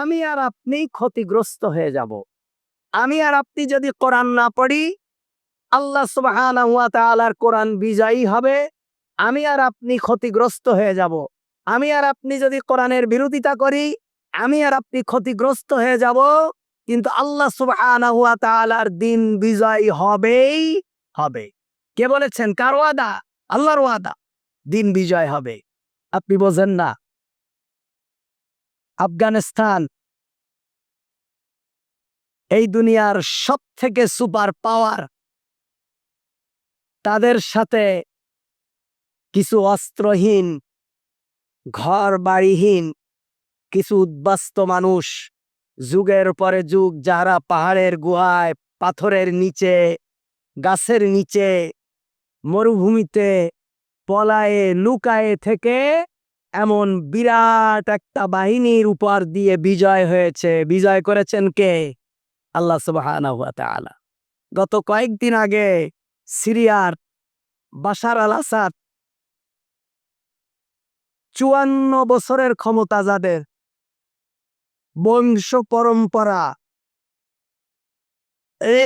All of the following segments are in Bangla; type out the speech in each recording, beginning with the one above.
আমি আর আপনি ক্ষতিগ্রস্ত হয়ে যাব। আমি আর আপনি যদি কোরআন না পড়ি, আল্লাহ তাআলার কোরআন বিজয়ী হবে, আমি আর আপনি ক্ষতিগ্রস্ত হয়ে যাব। আমি আর আপনি যদি কোরআনের বিরোধিতা করি, আমি আর আপনি ক্ষতিগ্রস্ত হয়ে যাব, কিন্তু আল্লাহ তাআলার দিন বিজয়ী হবেই হবে। কে বলেছেন? কার ওয়াদা? আল্লাহর ওয়াদা। দিন বিজয় হবে। আপনি বোঝেন না। আফগানিস্তান। এই দুনিয়ার সব থেকে সুপার পাওয়ার। তাদের সাথে কিছু অস্ত্রহীন ঘর বাড়িহীন কিছু উদ্বাস্ত মানুষ, যুগের পরে যুগ যারা পাহাড়ের গুহায়, পাথরের নিচে, গাছের নিচে, মরুভূমিতে, পলায়ে, লুকায়ে থেকে এমন বিরাট একটা বাহিনীর উপর দিয়ে বিজয় হয়েছে। বিজয় করেছেন কে? আল্লাহ তাআলা। গত কয়েকদিন আগে সিরিয়ার বাশার আল আসাদ চুয়ান্ন বছরের ক্ষমতা যাদের, বংশ পরম্পরা, এ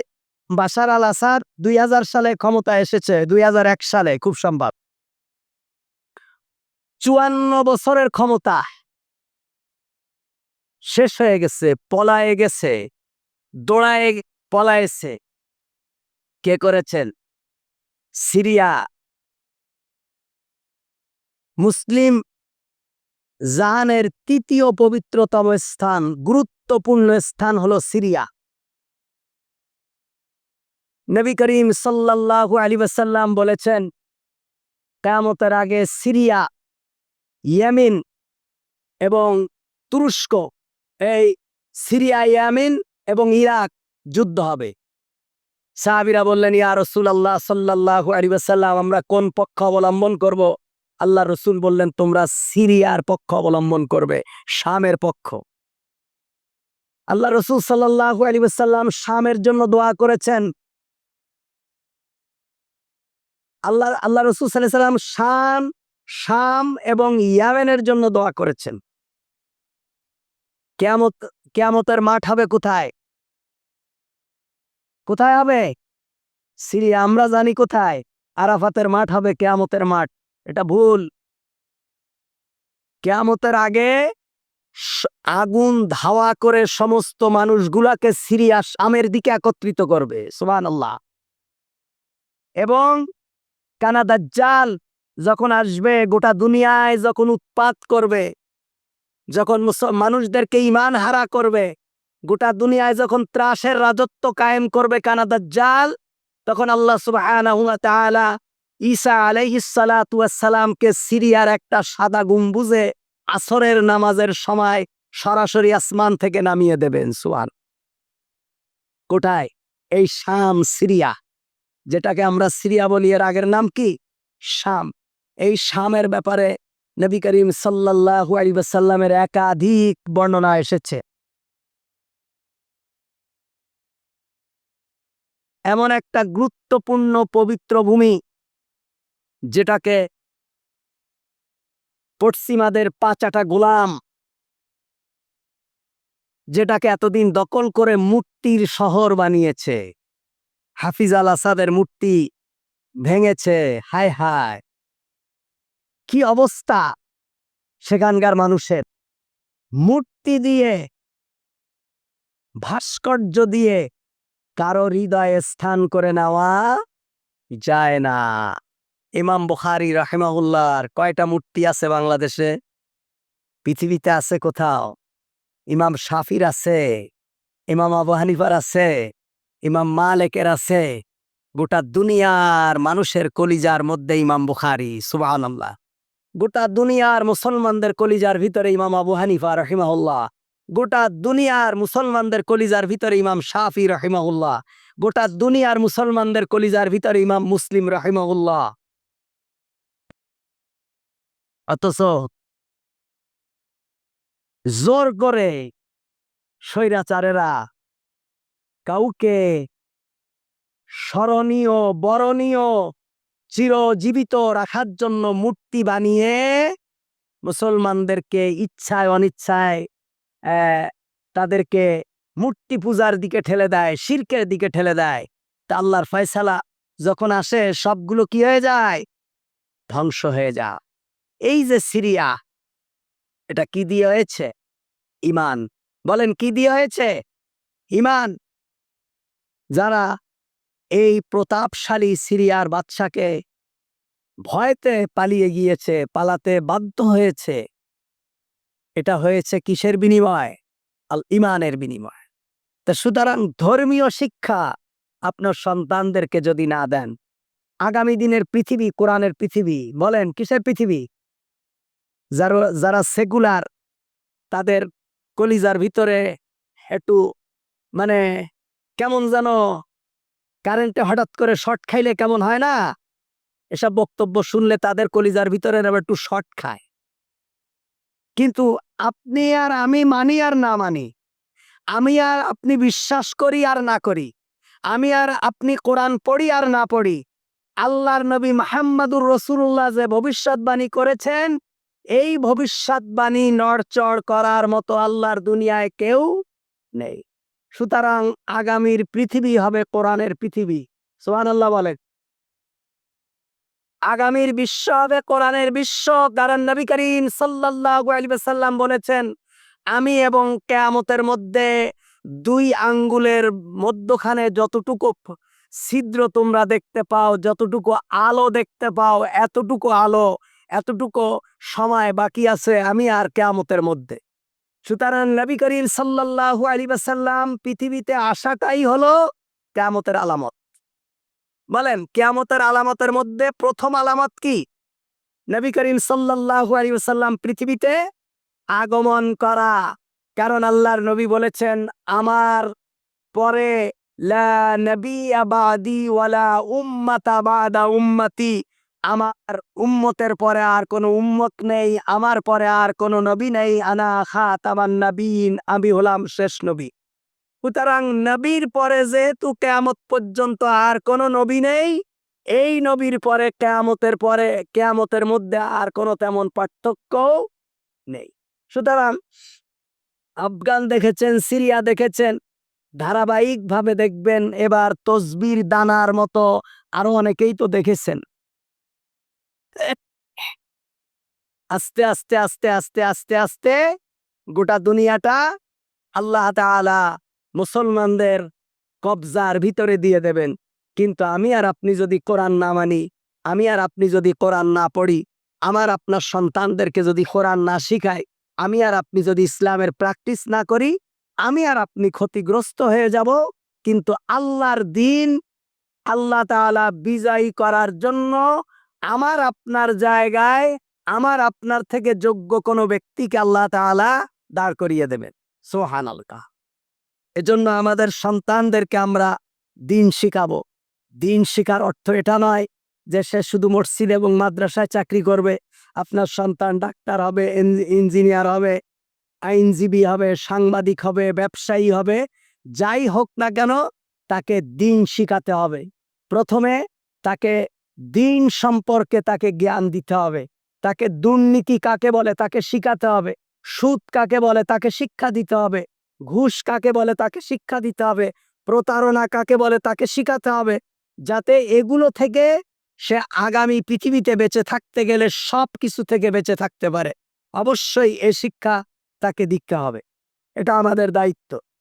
বাশার আল আসাদ দুই হাজার সালে ক্ষমতা এসেছে, দুই হাজার এক সালে, খুব সম্ভব। চুয়ান্ন বছরের ক্ষমতা। শেষ হয়ে গেছে, পলায়ে গেছে, দৌড়ায় পলায়েছে। কে করেছেন? সিরিয়া। মুসলিম জাহানের তৃতীয় পবিত্রতম স্থান, গুরুত্বপূর্ণ স্থান হলো সিরিয়া। নবী করিম সাল্লাল্লাহু আলী ওয়াসাল্লাম বলেছেন, কেয়ামতের আগে সিরিয়া ইয়েমিন এবং তুরস্ক। এই সিরিয়া, ইয়ামিন এবং ইরাক যুদ্ধ হবে। সাহাবিরা বললেন, ইয়া রসুল আল্লাহ সাল্লাহু আলী ওয়াসাল্লাম, আমরা কোন পক্ষ অবলম্বন করব? আল্লাহ রসুল বললেন, তোমরা সিরিয়ার পক্ষ অবলম্বন করবে, শামের পক্ষ। আল্লাহ রসুল সাল্লাহু আলী ওয়াসাল্লাম শামের জন্য দোয়া করেছেন। আল্লাহ আল্লাহ রসুল সাল্লাহ সাল্লাম শাম শাম এবং ইয়ামেনের জন্য দোয়া করেছেন। কেয়ামত, কেয়ামতের মাঠ হবে কোথায়? কোথায় হবে? সিরিয়া, আমরা জানি কোথায়। আরাফাতের মাঠ হবে কেয়ামতের মাঠ। এটা ভুল। কেয়ামতের আগে আগুন ধাওয়া করে সমস্ত মানুষগুলাকে সিরিয়া, শামের দিকে একত্রিত করবে। সুবান আল্লাহ এবং কানাদাজ্জাল যখন আসবে গোটা দুনিয়ায়, যখন উৎপাত করবে, যখন মানুষদেরকে ইমান হারা করবে, গোটা দুনিয়ায় যখন ত্রাসের রাজত্ব কায়েম করবে কানাদার জাল তখন আল্লাহ তাআলা ঈসা আলাইহিস সালাতু সিরিয়ার একটা সাদা গুম্বুজে আসরের নামাজের সময় সরাসরি আসমান থেকে নামিয়ে দেবেন, সুবহান। কোথায় এই শাম সিরিয়া, যেটাকে আমরা সিরিয়া বলি, এর আগের নাম কি? শাম। এই শামের ব্যাপারে নবী করিম সাল্লাল্লাহু আলাইহি ওয়াসাল্লামের একাধিক বর্ণনা এসেছে। এমন একটা গুরুত্বপূর্ণ পবিত্র ভূমি যেটাকে পশ্চিমাদের পাঁচাটা গোলাম, যেটাকে এতদিন দখল করে মূর্তির শহর বানিয়েছে। হাফিজ আল আসাদের মূর্তি ভেঙেছে, হায় হায়। কি অবস্থা? সেখানকার মানুষের মূর্তি দিয়ে, ভাস্কর্য দিয়ে কারও হৃদয়ে স্থান করে নেওয়া যায় না। ইমাম বুখারি রাহেমাউল্লাহর কয়টা মূর্তি আছে বাংলাদেশে? পৃথিবীতে আছে কোথাও? ইমাম শাফির আছে, ইমাম আবু হানিফার আছে, ইমাম মালেকের আছে। গোটা দুনিয়ার মানুষের কলিজার মধ্যে ইমাম বুখারি সুবাহ গোটা দুনিয়ার মুসলমানদের কলিজার ভিতরে ইমাম আবু হানিফা রহিমাহুল্লাহ, গোটা দুনিয়ার মুসলমানদের কলিজার ভিতরে ইমাম শাফি রহিমাহুল্লাহ, গোটা দুনিয়ার মুসলমানদের কলিজার ভিতরে ইমাম মুসলিম রহিমাহুল্লাহ। অথচ জোর করে স্বৈরাচারেরা কাউকে স্মরণীয়, বরণীয় চিরজীবিত রাখার জন্য মূর্তি বানিয়ে মুসলমানদেরকে ইচ্ছায় অনিচ্ছায় তাদেরকে মূর্তি পূজার দিকে ঠেলে দেয়, শিরকের দিকে ঠেলে দেয়। তা আল্লাহর ফয়সালা যখন আসে, সবগুলো কি হয়ে যায়? ধ্বংস হয়ে যা এই যে সিরিয়া, এটা কি দিয়ে হয়েছে? ইমান। বলেন, কি দিয়ে হয়েছে? ইমান। যারা এই প্রতাপশালী সিরিয়ার বাদশাকে ভয়তে পালিয়ে গিয়েছে, পালাতে বাধ্য হয়েছে। এটা হয়েছে কিসের বিনিময়? আল ইমানের বিনিময়। তা সুতরাং ধর্মীয় শিক্ষা আপনার সন্তানদেরকে যদি না দেন, আগামী দিনের পৃথিবী, কোরআনের পৃথিবী, বলেন কিসের পৃথিবী? যারা যারা সেকুলার, তাদের কলিজার ভিতরে একটু মানে কেমন যেন কারেন্টে হঠাৎ করে শর্ট খাইলে কেমন হয় না? এসব বক্তব্য শুনলে তাদের কলিজার ভিতরে আবার একটু শর্ট খায়। কিন্তু আপনি আর আমি মানি আর না মানি, আমি আর আপনি বিশ্বাস করি আর না করি, আমি আর আপনি কোরআন পড়ি আর না পড়ি, আল্লাহর নবী মাহমুদুর রসুল্লাহ যে ভবিষ্যৎবাণী করেছেন, এই ভবিষ্যৎবাণী নড়চড় করার মতো আল্লাহর দুনিয়ায় কেউ নেই। সুতরাং আগামীর পৃথিবী হবে কোরআনের পৃথিবী। সোহান আল্লাহ বলেন। আগামীর বিশ্ব হবে কোরআনের বিশ্ব। কারণ নবী করিম আলাইহি বলেছেন, আমি এবং কেয়ামতের মধ্যে দুই আঙ্গুলের মধ্যখানে যতটুকু ছিদ্র তোমরা দেখতে পাও, যতটুকু আলো দেখতে পাও, এতটুকু আলো, এতটুকু সময় বাকি আছে আমি আর কেয়ামতের মধ্যে। সুতরাং নবী করিম সাল্লাল্লাহু আলাইহি ওয়াসাল্লাম পৃথিবীতে আসাটাই হলো? কেয়ামতের আলামত। বলেন, কেয়ামতের আলামতের মধ্যে প্রথম আলামত কি? নবী করিম সাল্লাল্লাহু আলাইহি ওয়াসাল্লাম পৃথিবীতে আগমন করা। কারণ আল্লাহর নবী বলেছেন, আমার পরে লা নবিয়া বাদি ওয়ালা উম্মাতা বাদা উম্মতি। আমার উম্মতের পরে আর কোনো উম্মত নেই, আমার পরে আর কোনো নবী নেই। আনা খাত আমার নবীন আমি হলাম শেষ নবী। সুতরাং নবীর পরে যেহেতু কেয়ামত পর্যন্ত আর কোনো নবী নেই, এই নবীর পরে, কেয়ামতের পরে, কেয়ামতের মধ্যে আর কোনো তেমন পার্থক্য নেই। সুতরাং আফগান দেখেছেন, সিরিয়া দেখেছেন, ধারাবাহিকভাবে দেখবেন, এবার তসবির দানার মতো আরও অনেকেই তো দেখেছেন। আস্তে আস্তে আস্তে আস্তে আস্তে আস্তে গোটা দুনিয়াটা আল্লাহ তাআলা মুসলমানদের কবজার ভিতরে দিয়ে দেবেন। কিন্তু আমি আর আপনি যদি কোরআন না মানি, আমি আর আপনি যদি কোরআন না পড়ি, আমার আপনার সন্তানদেরকে যদি কোরআন না শিখাই, আমি আর আপনি যদি ইসলামের প্র্যাকটিস না করি, আমি আর আপনি ক্ষতিগ্রস্ত হয়ে যাব। কিন্তু আল্লাহর দিন আল্লাহ তাআলা বিজয়ী করার জন্য আমার আপনার জায়গায় আমার আপনার থেকে যোগ্য কোনো ব্যক্তিকে আল্লাহ তাআলা দাঁড় করিয়ে দেবেন। সোহান আলকা এজন্য আমাদের সন্তানদেরকে আমরা দিন শিখাবো। দিন শিখার অর্থ এটা নয় যে সে শুধু মসজিদ এবং মাদ্রাসায় চাকরি করবে, আপনার সন্তান ডাক্তার হবে ইঞ্জিনিয়ার হবে, আইনজীবী হবে, সাংবাদিক হবে, ব্যবসায়ী হবে, যাই হোক না কেন তাকে দিন শিখাতে হবে। প্রথমে তাকে দিন সম্পর্কে তাকে জ্ঞান দিতে হবে। তাকে দুর্নীতি কাকে বলে? তাকে শিখাতে হবে। সুদ কাকে বলে? তাকে শিক্ষা দিতে হবে। ঘুষ কাকে বলে? তাকে শিক্ষা দিতে হবে। প্রতারণা কাকে বলে? তাকে শিখাতে হবে। যাতে এগুলো থেকে সে আগামী পৃথিবীতে বেঁচে থাকতে গেলে সব কিছু থেকে বেঁচে থাকতে পারে। অবশ্যই এ শিক্ষা তাকে দিতে হবে। এটা আমাদের দায়িত্ব।